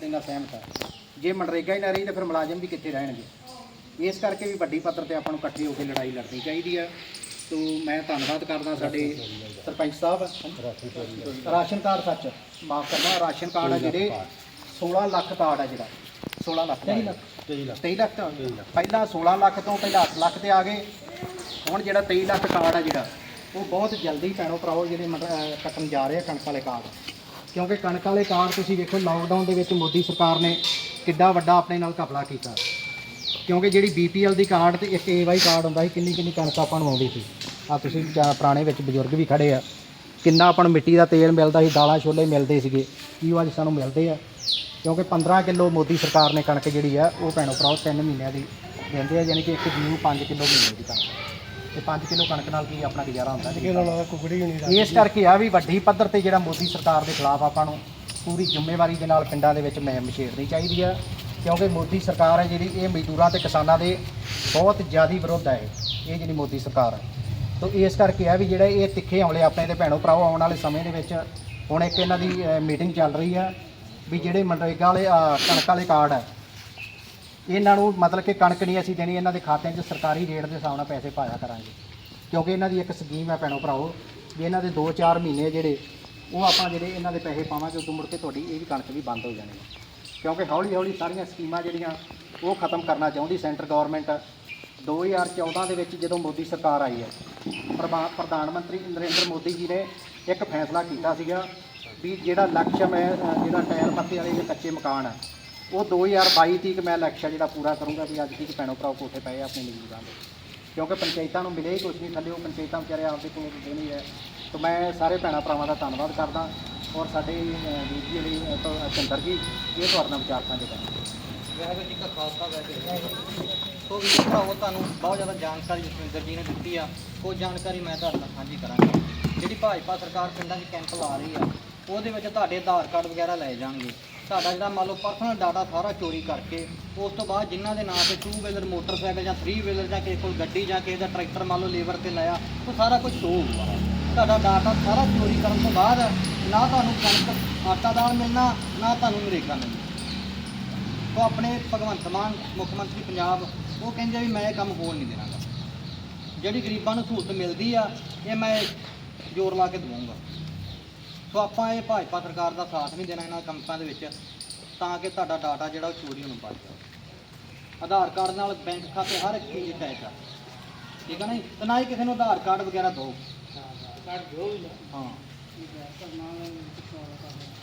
ਤੇ ਨਾਲ ਸਹਿਮਤ ਆ। ਜੇ ਮਨਰੇਗਾ ਹੀ ਨਾ ਰਹੀ ਤਾਂ ਫਿਰ ਮੁਲਾਜ਼ਮ ਵੀ ਕਿੱਥੇ ਰਹਿਣਗੇ? ਇਸ ਕਰਕੇ ਵੀ ਵੱਡੀ ਪੱਧਰ ਤੇ ਆਪਾਂ ਨੂੰ ਇਕੱਠੇ ਹੋ ਕੇ ਲੜਾਈ ਲੜਨੀ ਚਾਹੀਦੀ ਆ। ਤੋ ਮੈਂ ਧੰਨਵਾਦ ਕਰਦਾ ਸਾਡੇ ਸਰਪੰਚ ਸਾਹਿਬ। ਰਾਸ਼ਨ ਕਾਰਡ ਸੱਚ ਮਾਫ ਕਰਨਾ ਰਾਸ਼ਨ ਕਾਰਡ ਆ ਜਿਹੜੇ 16 ਲੱਖ ਕਾਰਡ ਆ ਜਿਹੜਾ। 16 ਲੱਖ 23 ਲੱਖ 23 ਲੱਖ। ਤਾਂ ਪਹਿਲਾਂ 16 ਲੱਖ ਤੋਂ ਪਹਿਲਾਂ 8 ਲੱਖ ਤੇ ਆ ਗਏ। ਹੁਣ ਜਿਹੜਾ 23 ਲੱਖ ਕਾਰਡ ਆ ਜਿਹੜਾ ਉਹ ਬਹੁਤ ਜਲਦੀ ਭੈਣੋ ਭਰਾਓ ਜਿਹੜੇ ਕੱਟਣ ਜਾ ਰਹੇ ਆ ਕਣਕ ਵਾਲੇ ਕਾਰਡ। ਕਿਉਂਕਿ ਕਣਕ ਵਾਲੇ ਕਾਰਡ ਤੁਸੀਂ ਵੇਖੋ ਲਾਕਡਾਊਨ ਦੇ ਵਿੱਚ ਮੋਦੀ ਸਰਕਾਰ ਨੇ ਕਿੱਡਾ ਵੱਡਾ ਆਪਣੇ ਨਾਲ ਘਪਲਾ ਕੀਤਾ। ਕਿਉਂਕਿ ਜਿਹੜੀ ਬੀਪੀਐਲ ਦੀ ਕਾਰਡ ਤੇ ਇੱਕ ਏਵਾਈ ਕਾਰਡ ਹੁੰਦਾ ਸੀ, ਕਿੰਨੀ ਕਿੰਨੀ ਕਣਕ ਆਪਾਂ ਨੂੰ ਆਉਂਦੀ ਸੀ। ਆ ਤੁਸੀਂ ਜਾਂ ਪੁਰਾਣੇ ਵਿੱਚ ਬਜ਼ੁਰਗ ਵੀ ਖੜੇ ਆ। ਕਿੰਨਾ ਆਪਾਂ ਨੂੰ ਮਿੱਟੀ ਦਾ ਤੇਲ ਮਿਲਦਾ ਸੀ, ਦਾਲਾਂ ਛੋਲੇ ਮਿਲਦੇ ਸੀਗੇ। ਕੀ ਉਹ ਅੱਜ ਸਾਨੂੰ ਮਿਲਦੇ ਆ? ਕਿਉਂਕਿ 15 ਕਿਲੋ ਮੋਦੀ ਸਰਕਾਰ ਨੇ ਕਣਕ ਜਿਹੜੀ ਆ, ਉਹ ਭੈਣੋ ਭਰਾਓ 3 ਮਹੀਨਿਆਂ ਦੀ ਦਿੰਦੇ ਆ ਯਾਨੀ ਕਿ ਇੱਕ ਜੀਵ 5 ਕਿਲੋ ਮਹੀਨੇ ਦੀ ਕਣਕ। ਤੇ 5 ਕਿਲੋ ਕਣਕ ਨਾਲ ਕੀ ਆਪਣਾ ਗੁਜ਼ਾਰਾ ਹੁੰਦਾ ਜੀ? ਕੁਕੜੀ ਹੋਣੀ ਇਸ ਕਰਕੇ ਆ ਵੀ ਵੱਡੀ ਪੱਧਰ ਤੇ ਜਿਹੜਾ ਮੋਦੀ ਸਰਕਾਰ ਦੇ ਖਿਲਾਫ ਆਪਾਂ ਨੂੰ ਪੂਰੀ ਜ਼ਿੰਮੇਵਾਰੀ ਦੇ ਨਾਲ ਪਿੰਡਾਂ ਦੇ ਵਿੱਚ ਮੁਹਿੰਮ ਛੇੜਨੀ ਚਾਹੀਦੀ ਆ ਕਿਉਂਕਿ ਮੋਦੀ ਸਰਕਾਰ ਹੈ ਜਿਹੜੀ ਇਹ ਮਜ਼ਦੂਰਾਂ ਤੇ ਕਿਸਾਨਾਂ ਦੇ ਬਹੁਤ ਜ਼ਿਆਦੀ ਵਿਰੋਧ ਹੈ ਇਹ ਜਿਹੜੀ ਮੋਦੀ ਸਰਕਾਰ ਹੈ ਤੋ ਇਸ ਕਰਕੇ ਆ ਵੀ ਜਿਹੜਾ ਇਹ ਤਿੱਖੇ ਹਮਲੇ ਆਪਣੇ ਤੇ ਭੈਣੋ ਭਰਾਓ ਆਉਣ ਵਾਲੇ ਸਮੇਂ ਦੇ ਵਿੱਚ ਹੁਣ ਇੱਕ ਇਹਨਾਂ ਦੀ ਮੀਟਿੰਗ ਚੱਲ ਰਹੀ ਆ ਵੀ ਜਿਹੜੇ ਮਨਰੇਗਾ ਵਾਲੇ ਕਣਕ ਵਾਲੇ ਕਾਰਡ ਹੈ ਇਹਨਾਂ ਨੂੰ ਮਤਲਬ ਕਿ ਕਣਕ ਨਹੀਂ ਅਸੀਂ ਦੇਣੀ, ਇਹਨਾਂ ਦੇ ਖਾਤਿਆਂ 'ਚ ਸਰਕਾਰੀ ਰੇਟ ਦੇ ਹਿਸਾਬ ਨਾਲ ਪੈਸੇ ਪਾਇਆ ਕਰਾਂਗੇ। ਕਿਉਂਕਿ ਇਹਨਾਂ ਦੀ ਇੱਕ ਸਕੀਮ ਹੈ ਭੈਣੋ ਭਰਾਓ, ਵੀ ਇਹਨਾਂ ਦੇ 2-4 ਮਹੀਨੇ ਜਿਹੜੇ, ਉਹ ਆਪਾਂ ਜਿਹੜੇ ਇਹਨਾਂ ਦੇ ਪੈਸੇ ਪਾਵਾਂਗੇ, ਉਦੋਂ ਮੁੜ ਕੇ ਤੁਹਾਡੀ ਇਹ ਵੀ ਕਣਕ ਵੀ ਬੰਦ ਹੋ ਜਾਣੀ ਹੈ। ਕਿਉਂਕਿ ਹੌਲੀ ਹੌਲੀ ਸਾਰੀਆਂ ਸਕੀਮਾਂ ਜਿਹੜੀਆਂ, ਉਹ ਖਤਮ ਕਰਨਾ ਚਾਹੁੰਦੀ ਸੈਂਟਰ ਗਵਰਨਮੈਂਟ। 2014 ਦੇ ਵਿੱਚ ਜਦੋਂ ਮੋਦੀ ਸਰਕਾਰ ਆਈ ਹੈ ਪ੍ਰਧਾ- ਪ੍ਰਧਾਨ ਮੰਤਰੀ ਨਰਿੰਦਰ ਮੋਦੀ ਜੀ ਨੇ ਇੱਕ ਫੈਸਲਾ ਕੀਤਾ ਸੀਗਾ, ਵੀ ਜਿਹੜਾ ਲਕਸ਼ਮ ਹੈ ਜਿਹੜਾ ਟਾਇਰ ਪੱਤੇ ਵਾਲੇ ਜਿਹੜੇ ਕੱਚੇ ਮਕਾਨ ਹੈ ਉਹ 2022 ਤੀਕ ਮੈਂ ਲਕਸ਼ਯ ਜਿਹੜਾ ਪੂਰਾ ਕਰੂੰਗਾ ਵੀ ਅੱਜ ਤੀਕ ਭੈਣੋ ਭਰਾਓ ਕੋਠੇ ਪਏ ਆ ਆਪਣੇ ਮਜ਼ਦੂਰਾਂ ਦੇ। ਕਿਉਂਕਿ ਪੰਚਾਇਤਾਂ ਨੂੰ ਮਿਲੇ ਹੀ ਕੁਛ ਨਹੀਂ, ਥੱਲੇ ਉਹ ਪੰਚਾਇਤਾਂ ਵਿਚਾਰੇ ਆਪਦੇ ਕੋਲ ਨਹੀਂ ਹੈ। ਤਾਂ ਮੈਂ ਸਾਰੇ ਭੈਣਾਂ ਭਰਾਵਾਂ ਦਾ ਧੰਨਵਾਦ ਕਰਦਾ ਔਰ ਸਾਡੇ ਵੀਰ ਜੀ ਜਿਹੜੀ ਚੰਦਰ ਜੀ, ਇਹ ਤੁਹਾਡੇ ਨਾਲ ਵਿਚਾਰ ਸਾਂਝੇ ਕਰਨਗੇ ਵਾਹਿਗੁਰੂ ਜੀ ਕਾ ਖਾਲਸਾ ਵਾਹਿਗੁਰੂ ਜੀ। ਸੋ ਵੀ ਭਰਾਵੋ, ਤੁਹਾਨੂੰ ਬਹੁਤ ਜ਼ਿਆਦਾ ਜਾਣਕਾਰੀ ਜਸਵਿੰਦਰ ਜੀ ਨੇ ਦਿੱਤੀ ਆ। ਉਹ ਜਾਣਕਾਰੀ ਮੈਂ ਤੁਹਾਡੇ ਨਾਲ ਸਾਂਝੀ ਕਰਾਂਗਾ। ਜਿਹੜੀ ਭਾਜਪਾ ਸਰਕਾਰ ਪਿੰਡਾਂ 'ਚ ਕੈਂਪ ਲਾ ਰਹੀ ਆ, ਉਹਦੇ ਵਿੱਚ ਤੁਹਾਡੇ ਆਧਾਰ ਕਾਰਡ ਵਗੈਰਾ ਲੈ ਜਾਣਗੇ। ਤੁਹਾਡਾ ਜਿਹੜਾ ਮੰਨ ਲਓ ਪਰਸਨਲ ਡਾਟਾ ਸਾਰਾ ਚੋਰੀ ਕਰਕੇ, ਉਸ ਤੋਂ ਬਾਅਦ ਜਿਨ੍ਹਾਂ ਦੇ ਨਾਂ ਤੇ ਟੂ ਵੀਲਰ ਮੋਟਰਸਾਈਕਲ ਜਾਂ ਥਰੀ ਵੀਲਰ ਜਾਂ ਕਿਸੇ ਕੋਲ ਗੱਡੀ ਜਾਂ ਕਿਸੇ ਦਾ ਟਰੈਕਟਰ ਮੰਨ ਲਓ ਲੇਬਰ ਤੇ ਲਾਇਆ, ਉਹ ਸਾਰਾ ਕੁਝ ਸ਼ੋ ਹੋਊਗਾ। ਤੁਹਾਡਾ ਡਾਟਾ ਸਾਰਾ ਚੋਰੀ ਕਰਨ ਤੋਂ ਬਾਅਦ ਨਾ ਤੁਹਾਨੂੰ ਕਣਕ ਆਟਾ ਦਾਲ ਮਿਲਣਾ, ਨਾ ਤੁਹਾਨੂੰ ਨਰੇਗਾ ਮਿਲਣਾ। ਉਹ ਆਪਣੇ ਭਗਵੰਤ ਮਾਨ, ਮੁੱਖ ਮੰਤਰੀ ਪੰਜਾਬ, ਉਹ ਕਹਿੰਦੇ ਵੀ ਮੈਂ ਇਹ ਕੰਮ ਹੋਣ ਨਹੀਂ ਦੇਣਾਗਾ ਜਿਹੜੀ ਗਰੀਬਾਂ ਨੂੰ ਸਹੂਲਤ ਮਿਲਦੀ ਆ, ਇਹ ਮੈਂ ਜ਼ੋਰ ਲਾ ਕੇ ਦਵਾਉਂਗਾ ਸੋ ਆਪਾਂ ਇਹ ਭਾਜਪਾ ਸਰਕਾਰ ਦਾ ਸਾਥ ਨਹੀਂ ਦੇਣਾ ਇਹਨਾਂ ਕੰਮਾਂ ਦੇ ਵਿੱਚ, ਤਾਂ ਕਿ ਤੁਹਾਡਾ ਡਾਟਾ ਜਿਹੜਾ ਉਹ ਚੋਰੀ ਹੋਣ ਬਚ ਜਾਵੇ। ਆਧਾਰ ਕਾਰਡ ਨਾਲ ਬੈਂਕ ਖਾਤੇ ਹਰ ਇੱਕ ਚੀਜ਼ ਅਟੈਚ ਆ। ਠੀਕ ਹੈ ਨਾ ਜੀ? ਤੇ ਨਾ ਹੀ ਕਿਸੇ ਨੂੰ ਆਧਾਰ ਕਾਰਡ ਵਗੈਰਾ ਦਿਓ। ਹਾਂ।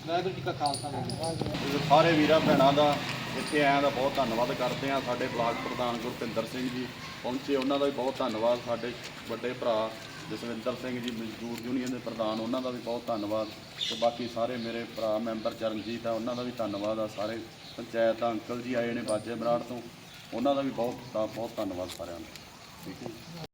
ਵਾਹਿਗੁਰੂ ਜੀ ਕਾ ਖਾਲਸਾ ਸਾਰੇ ਵੀਰਾਂ ਭੈਣਾਂ ਦਾ ਇੱਥੇ ਆਇਆਂ ਦਾ ਬਹੁਤ ਧੰਨਵਾਦ ਕਰਦੇ ਹਾਂ। ਸਾਡੇ ਬਲਾਕ ਪ੍ਰਧਾਨ ਗੁਰਪਿੰਦਰ ਸਿੰਘ ਜੀ ਪਹੁੰਚੇ, ਉਹਨਾਂ ਦਾ ਵੀ ਬਹੁਤ ਧੰਨਵਾਦ। ਸਾਡੇ ਵੱਡੇ ਭਰਾ ਜਸਵਿੰਦਰ ਸਿੰਘ ਜੀ ਮਜ਼ਦੂਰ ਯੂਨੀਅਨ ਦੇ ਪ੍ਰਧਾਨ, ਉਹਨਾਂ ਦਾ ਵੀ ਬਹੁਤ ਧੰਨਵਾਦ ਤੇ ਬਾਕੀ ਸਾਰੇ ਮੇਰੇ ਭਰਾ ਮੈਂਬਰ ਚਰਨਜੀਤ ਆ, ਉਹਨਾਂ ਦਾ ਵੀ ਧੰਨਵਾਦ ਆ। ਸਾਰੇ ਪੰਚਾਇਤ ਅੰਕਲ ਜੀ ਆਏ ਨੇ ਬਾਜੇ ਬਰਾੜ ਤੋਂ, ਉਹਨਾਂ ਦਾ ਵੀ ਬਹੁਤ ਬਹੁਤ ਧੰਨਵਾਦ ਸਾਰਿਆਂ ਦਾ। ਠੀਕ ਹੈ